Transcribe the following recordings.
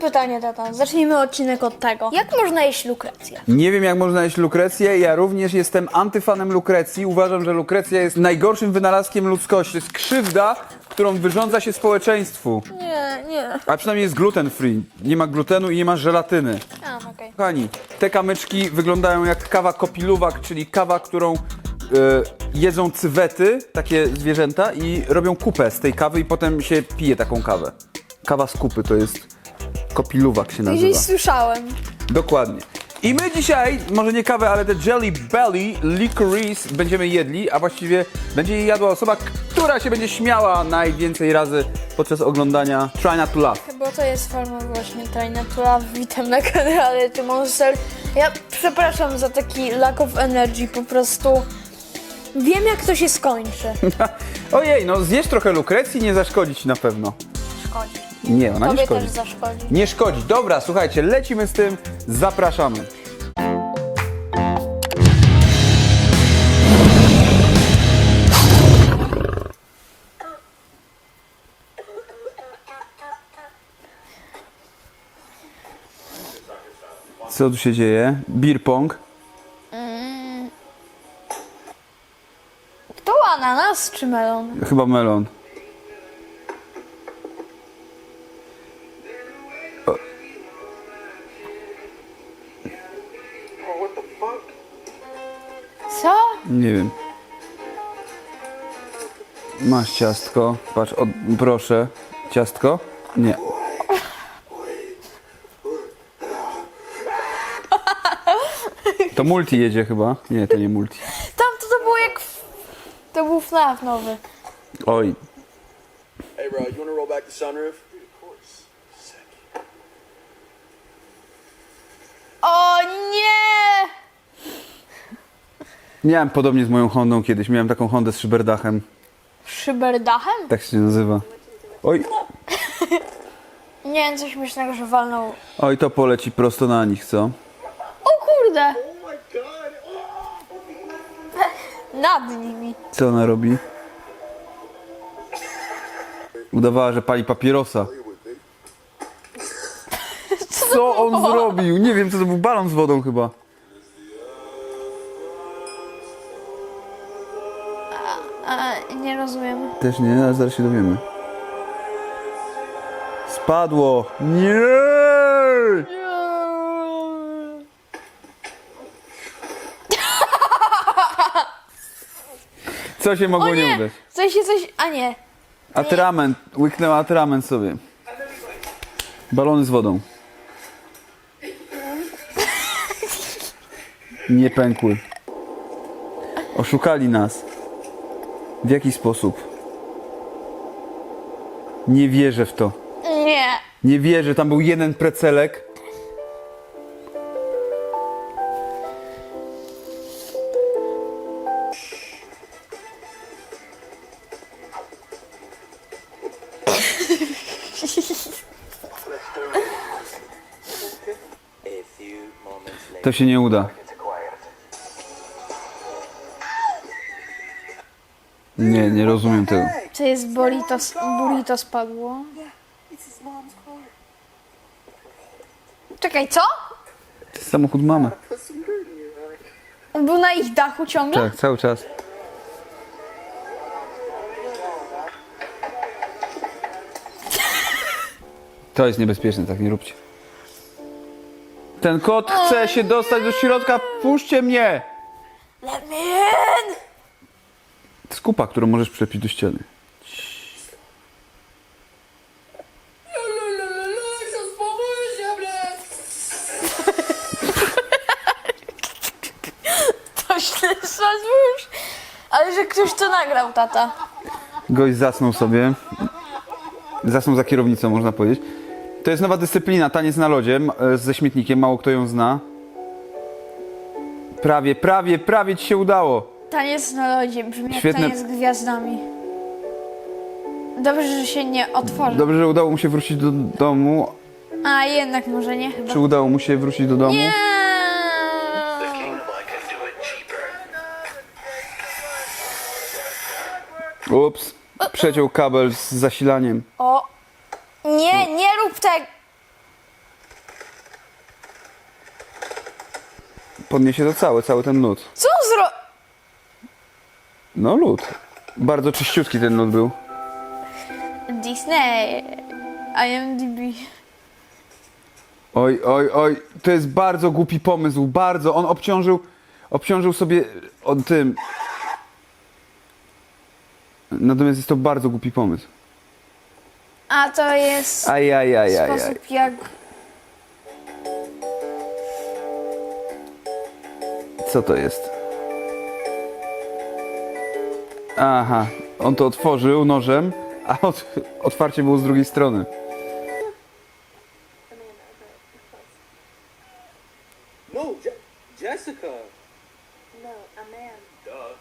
pytanie, tata. Zacznijmy odcinek od tego. Jak można jeść lukrecję? Nie wiem, jak można jeść lukrecję. Ja również jestem antyfanem lukrecji. Uważam, że lukrecja jest najgorszym wynalazkiem ludzkości. To jest krzywda, którą wyrządza się społeczeństwu. Nie, nie. A przynajmniej jest gluten free. Nie ma glutenu i nie ma żelatyny. A, okej. Kochani, te kamyczki wyglądają jak kawa kopiluwak, czyli kawa, którą e, jedzą cywety, takie zwierzęta i robią kupę z tej kawy i potem się pije taką kawę. Kawa z kupy to jest kopiluwak się Gdzieś nazywa. słyszałem. Dokładnie. I my dzisiaj, może nie kawę, ale te Jelly Belly Licorice będziemy jedli, a właściwie będzie je jadła osoba, która się będzie śmiała najwięcej razy podczas oglądania Try Not To Laugh. Bo to jest forma właśnie Trinatura. Witam na kanale Ty Monster. Ja przepraszam za taki lack of energy, po prostu wiem jak to się skończy. Ojej, no zjesz trochę lukrecji, nie zaszkodzi ci na pewno. Szkodzi. Nie, ona nie Tobie szkodzi. też zaszkodzi. Nie szkodzi. Dobra, słuchajcie, lecimy z tym, zapraszamy. Co tu się dzieje? Beer pong. To ananas czy melon? Chyba melon. Masz ciastko. Patrz, od, proszę. Ciastko? Nie. To multi jedzie chyba. Nie, to nie multi. Tam to, to było jak... w- To był FNAF nowy. Oj, Hey, bro, you want to roll back the sunroof? Of course. Sick. O nie! miałem podobnie z moją Hondą kiedyś. Miałem taką Hondę z szyberdachem. Szyberdachem? Tak się nazywa. Oj, Nie wiem, coś śmiesznego, że walnął. oj, to poleci prosto na nich, co? O kurde! Nad nimi. Co ona robi? Udawała, że pali papierosa. Co on zrobił? Nie wiem, co to był balon z wodą chyba. Też nie, ale zaraz się dowiemy. Spadło! Nie! Co się mogło O nie nie! udać? Coś się coś... A nie. Atrament, łyknęła atrament sobie. Balony z wodą. Nie pękły. Oszukali nas. W jaki sposób? Nie wierzę w to. Nie. Nie wierzę, tam był jeden precelek. To się nie uda. Nie, nie rozumiem tego. To jest burrito, burrito spadło. Czekaj, co? To jest samochód mamy. On był na ich dachu ciągle? Tak, cały czas. To jest niebezpieczne, tak nie róbcie. Ten kot chce się dostać do środka, puśćcie mnie! Let me in! To jest kupa, którą możesz przyczepić do ściany. To źle już. Ale że ktoś to nagrał, tata. Gość zasnął sobie. Zasnął za kierownicą, można powiedzieć. To jest nowa dyscyplina, taniec na lodzie m- ze śmietnikiem, mało kto ją zna. Prawie, prawie, prawie ci się udało. Taniec na lodzie brzmi Świetne- jak taniec z gwiazdami. Dobrze, że się nie otworzy. Dobrze, że udało mu się wrócić do domu. A jednak może nie chyba. Czy udało mu się wrócić do domu? Nie! Ups. Przeciął kabel z zasilaniem. O! Nie, nie rób tego! Podniesie to cały, cały ten nut. Co zro... No lód. Bardzo czyściutki ten lód był. Disney. IMDb. Oj, oj, oj, to jest bardzo głupi pomysł, bardzo. On obciążył, obciążył sobie o tym. Natomiast jest to bardzo głupi pomysł. A to jest Aj, aj, aj, aj, aj. sposób jak... Co to jest? Aha, on to otworzył nożem, a ot otwarcie było z drugiej strony. No, Je- Jessica. No. Duh.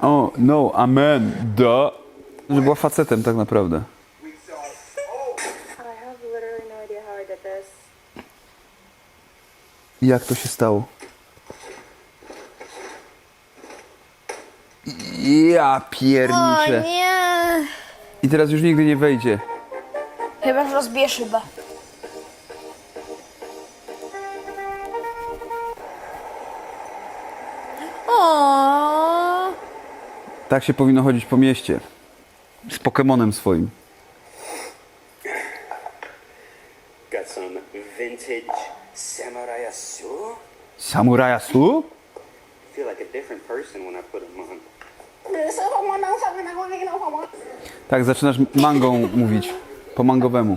O, no, amen, da. Że była facetem tak naprawdę. No. Jak to się stało? Ja O pierniczę. nie! I teraz już nigdy nie wejdzie. Chyba, że rozbije szybę. O, Tak się powinno chodzić po mieście. Z Pokemonem swoim. Got some vintage samurai suit. Samuraja Su? Feel like a different person when I put them on. Tak, zaczynasz mangą mówić. Po mangowemu.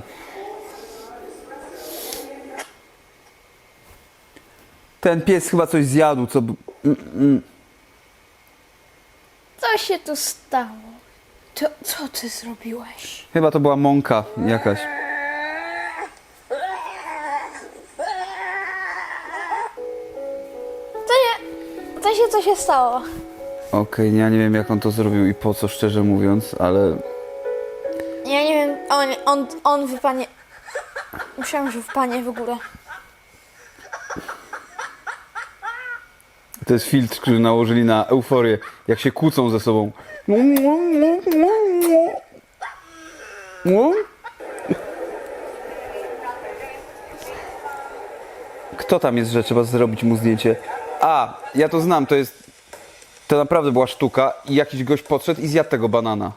Ten pies chyba coś zjadł, co... b- co się tu stało? To, co ty zrobiłeś? Chyba to była mąka jakaś. To nie... To się, co się stało? Okej, ja nie wiem jak on to zrobił i po co, szczerze mówiąc, ale... Ja nie wiem, on, on, on wypanie... Myślałem, że wpanie w górę. To jest filtr, który nałożyli na euforię, jak się kłócą ze sobą. Kto tam jest, że trzeba zrobić mu zdjęcie? A, ja to znam, to jest... To naprawdę była sztuka i jakiś gość podszedł i zjadł tego banana.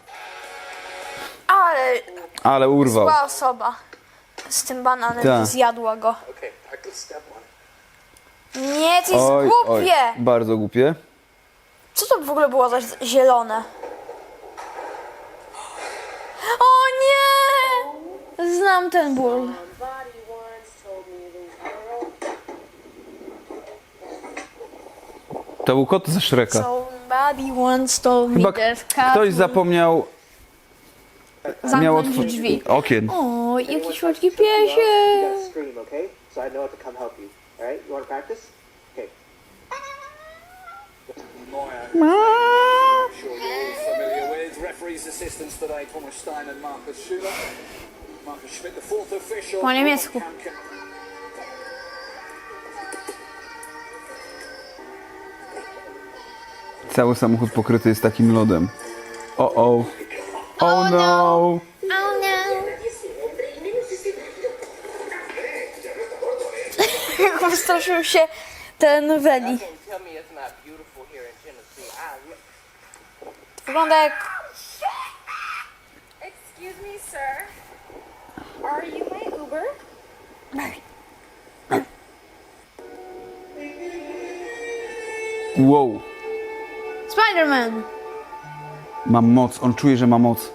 Ale Ale urwał. zła osoba z tym bananem Tak. zjadła go. Okay, step. Nie, to jest Oj, oj, głupie. bardzo głupie. Co to w ogóle było za zielone? O nie! Znam ten ból. Body once told me the world. To był kot ze Shreka. Somebody once told me Chyba that cat ktoś zapomniał... Miał zamknąć otw- drzwi. okien. O, jaki słodki piesie. scream, okay? So I know how to come help you. All right? You want to practice? Okay. I'm sure you're all familiar with. Referee's assistants today, Thomas Stein and Marcus Schuler. Marcus Schmidt, the fourth official. Po niemiecku. Cały samochód pokryty jest takim lodem. O o. Oh no. Oh no. Wystraszył się ten Weli. Wygląda jak... Excuse me, sir. Are you my Uber? Wow. Spider-Man. Ma moc, on czuje, że ma moc.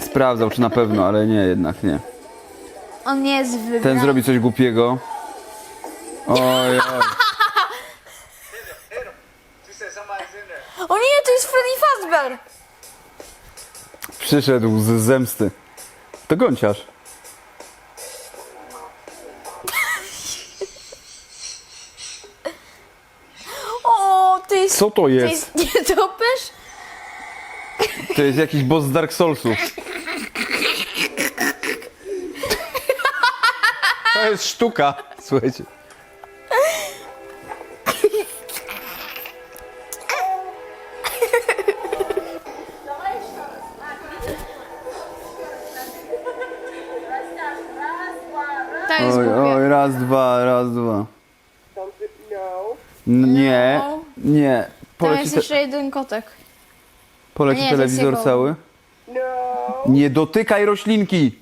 Sprawdzał, czy na pewno, ale nie, jednak nie. On nie jest wybrany. Ten zrobi coś głupiego. Oj, oj. O nie, to jest Freddy Fazbear. Przyszedł z zemsty. To gąciarz. Co to To jest? jest nietoperz? To jest jakiś boss z Dark Soulsów. To jest sztuka. Słuchajcie. To To jest Oj, głupie. oj, raz, dwa, raz, dwa. No. N- Nie, nie. Tam Poleci, jest te, jeszcze jeden kotek. poleci Nie, to jest telewizor jego. cały. No. Nie dotykaj roślinki!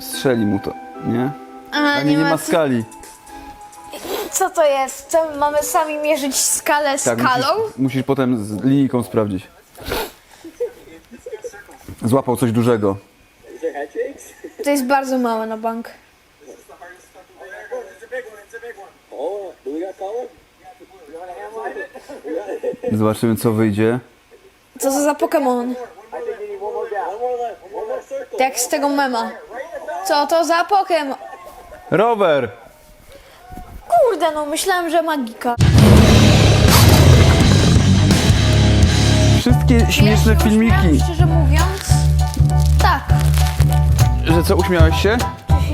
Strzeli mu to, nie? A, A nie, nie ma co- skali. Co to jest? Co, mamy sami mierzyć skalę Tak, skalą? musisz, musisz potem z linijką sprawdzić. Złapał coś dużego. To jest bardzo małe na bank. Oh, do we got color? You want a hand line? Zobaczymy co wyjdzie. Co to za Pokémon? Jak z tego mema. Co to za Pokémon? Rower! Kurde, no myślałem, że magika. Wszystkie śmieszne ja się filmiki. Szczerze mówiąc, tak, Że co, uśmiałeś się?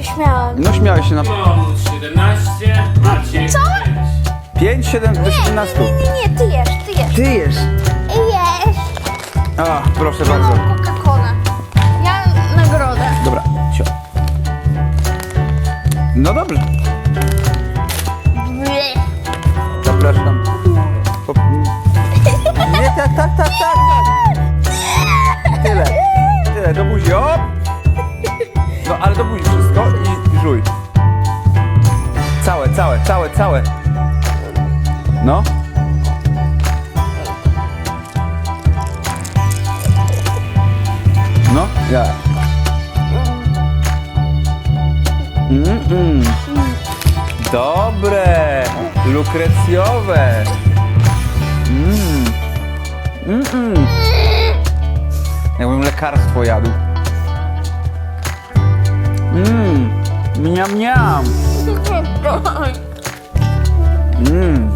Śmiałem. No śmiałeś się na... Pomóc 17, Maciek Co? 5, 7 do 17. Nie, nie, nie, ty jesz, ty jesz. Ty jesz! Jesz. A, proszę Ja bardzo. mam Coca-Colę. Ja nagrodę. Dobra, cio. No dobrze, Bleh. zapraszam. Po... Nie, tak, tak, tak, tak, tak. Tyle, tyle, do buzi, o! No, ale do buzi żuj. Całe, całe, całe, całe. No. No, ja. Mm-mm. Dobre, lukrecjowe. Mm. Mm-mm. Jakbym lekarstwo jadł. Mmm, miam, miam. Mm.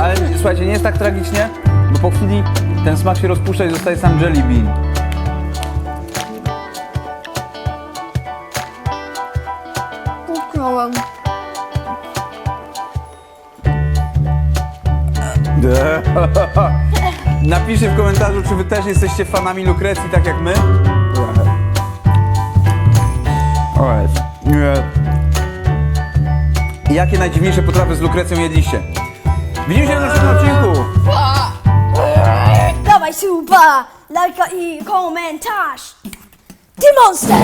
Ale słuchajcie, nie jest tak tragicznie, bo po chwili ten smak się rozpuszcza i zostaje sam jelly bean. Puknąłem. Napiszcie w komentarzu, czy wy też jesteście fanami lukrecji, tak jak my. Jakie najdziwniejsze potrawy z lukrecją jedliście? Widzimy się w następnym odcinku. Dawaj suba, lajka i komentarz. Ty monster!